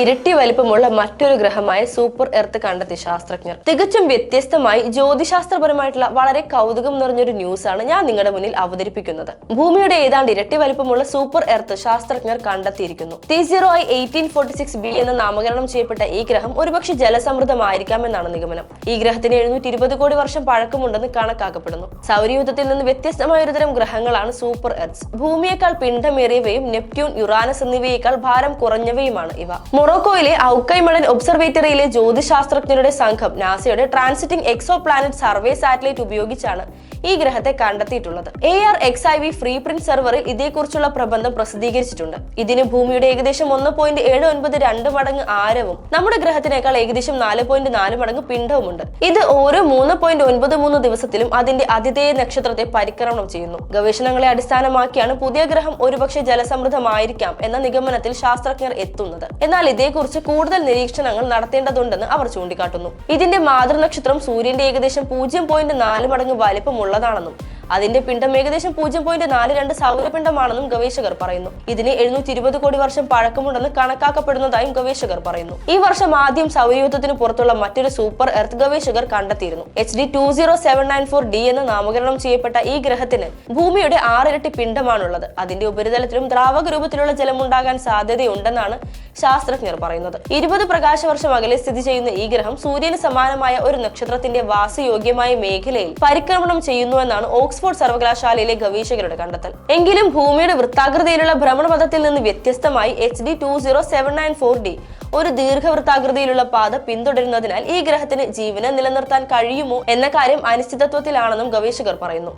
ഇരട്ടി വലിപ്പമുള്ള മറ്റൊരു ഗ്രഹമായ സൂപ്പർ എർത്ത് കണ്ടെത്തി ശാസ്ത്രജ്ഞർ. തികച്ചും വ്യത്യസ്തമായി ജ്യോതിശാസ്ത്രപരമായിട്ടുള്ള വളരെ കൗതുകം നിറഞ്ഞൊരു ആണ് ഞാൻ നിങ്ങളുടെ മുന്നിൽ അവതരിപ്പിക്കുന്നത്. ഭൂമിയുടെ ഏതാണ്ട് ഇരട്ടി വലിപ്പമുള്ള സൂപ്പർ എർത്ത് ശാസ്ത്രജ്ഞർ കണ്ടെത്തിയിരിക്കുന്നു. T zero I eighteen forty six B എന്ന് നാമകരണം ചെയ്യപ്പെട്ട ഈ ഗ്രഹം ഒരുപക്ഷെ ജലസമൃദ്ധമായിരിക്കാമെന്നാണ് നിഗമനം. ഈ ഗ്രഹത്തിന് എഴുന്നൂറ്റി ഇരുപത് കോടി വർഷം പഴക്കമുണ്ടെന്ന് കണക്കാക്കപ്പെടുന്നു. സൗരയൂഥത്തിൽ നിന്ന് വ്യത്യസ്തമായ ഒരുതരം ഗ്രഹങ്ങളാണ് സൂപ്പർ എർത്ത്സ് ഭൂമിയേക്കാൾ പിണ്ഡമേറിയവയും നെപ്റ്റ്യൂൺ യുറാനസ് എന്നിവയേക്കാൾ ഭാരം കുറഞ്ഞവയുമാണ് ഇവ. മൊറോക്കോയിലെ ഔക്കൈമളൻ ഒബ്സർവേറ്ററിയിലെ ജ്യോതിശാസ്ത്രജ്ഞരുടെ സംഘം നാസയുടെ transiting exoplanet survey satellite ഉപയോഗിച്ചാണ് ഈ ഗ്രഹത്തെ കണ്ടെത്തിയിട്ടുള്ളത്. A R X I V preprint സെർവറിൽ ഇതേക്കുറിച്ചുള്ള പ്രബന്ധം പ്രസിദ്ധീകരിച്ചിട്ടുണ്ട്. ഇതിന് ഭൂമിയുടെ ഏകദേശം ഒന്ന് പോയിന്റ് ഏഴ് ഒൻപത് രണ്ട് മടങ്ങ് ആരവും നമ്മുടെ ഗ്രഹത്തിനേക്കാൾ ഏകദേശം നാല് പോയിന്റ് നാല് മടങ്ങ് പിണ്ഡവുമുണ്ട്. ഇത് ഓരോ മൂന്ന് പോയിന്റ് ഒൻപത് മൂന്ന് ദിവസത്തിലും അതിന്റെ അതിഥേയ നക്ഷത്രത്തെ പരിക്രമണം ചെയ്യുന്നു. ഗവേഷണങ്ങളെ അടിസ്ഥാനമാക്കിയാണ് പുതിയ ഗ്രഹം ഒരുപക്ഷെ ജലസമൃദ്ധമായിരിക്കാം എന്ന നിഗമനത്തിൽ ശാസ്ത്രജ്ഞർ എത്തുന്നത്. എന്നാൽ ഇതേക്കുറിച്ച് കൂടുതൽ നിരീക്ഷണങ്ങൾ നടത്തേണ്ടതുണ്ടെന്ന് അവർ ചൂണ്ടിക്കാട്ടുന്നു. ഇതിന്റെ മാതൃനക്ഷത്രം സൂര്യന്റെ ഏകദേശം പൂജ്യം പോയിന്റ് നാല് മടങ്ങ് വലിപ്പമുള്ളതാണെന്നും അതിന്റെ പിണ്ഡം ഏകദേശം പൂജ്യം പോയിന്റ് നാല് രണ്ട് സൗരപിണ്ഡമാണെന്നും ഗവേഷകർ പറയുന്നു. ഇതിന് എഴുന്നൂറ്റി ഇരുപത് കോടി വർഷം പഴക്കമുണ്ടെന്ന് കണക്കാക്കപ്പെടുന്നതായും ഗവേഷകർ പറയുന്നു. ഈ വർഷം ആദ്യം സൗരയൂഥത്തിന് പുറത്തുള്ള മറ്റൊരു സൂപ്പർ എർത്ത് ഗവേഷകർ കണ്ടെത്തിയിരുന്നു. H D two zero seven nine four D എന്ന് നാമകരണം ചെയ്യപ്പെട്ട ഈ ഗ്രഹത്തിന് ഭൂമിയുടെ ആറിരട്ടി പിണ്ഡമാണുള്ളത്. അതിന്റെ ഉപരിതലത്തിലും ദ്രാവക രൂപത്തിലുള്ള ജലമുണ്ടാകാൻ സാധ്യതയുണ്ടെന്നാണ് ശാസ്ത്രജ്ഞർ പറയുന്നത്. ഇരുപത് പ്രകാശവർഷം അകലെ സ്ഥിതി ചെയ്യുന്ന ഈ ഗ്രഹം സൂര്യന് സമാനമായ ഒരു നക്ഷത്രത്തിന്റെ വാസയോഗ്യമായ മേഖലയിൽ പരിക്രമണം ചെയ്യുന്നുവെന്നാണ് ഓക്സ്ഫോർഡ് സർവകലാശാലയിലെ ഗവേഷകരുടെ കണ്ടെത്തൽ. എങ്കിലും ഭൂമിയുടെ വൃത്താകൃതിയിലുള്ള ഭ്രമണപഥത്തിൽ നിന്ന് വ്യത്യസ്തമായി H D two zero seven nine four D ഒരു ദീർഘവൃത്താകൃതിയിലുള്ള പാത പിന്തുടരുന്നതിനാൽ ഈ ഗ്രഹത്തിന് ജീവനെ നിലനിർത്താൻ കഴിയുമോ എന്ന കാര്യം അനിശ്ചിതത്വത്തിലാണെന്നും ഗവേഷകർ പറയുന്നു.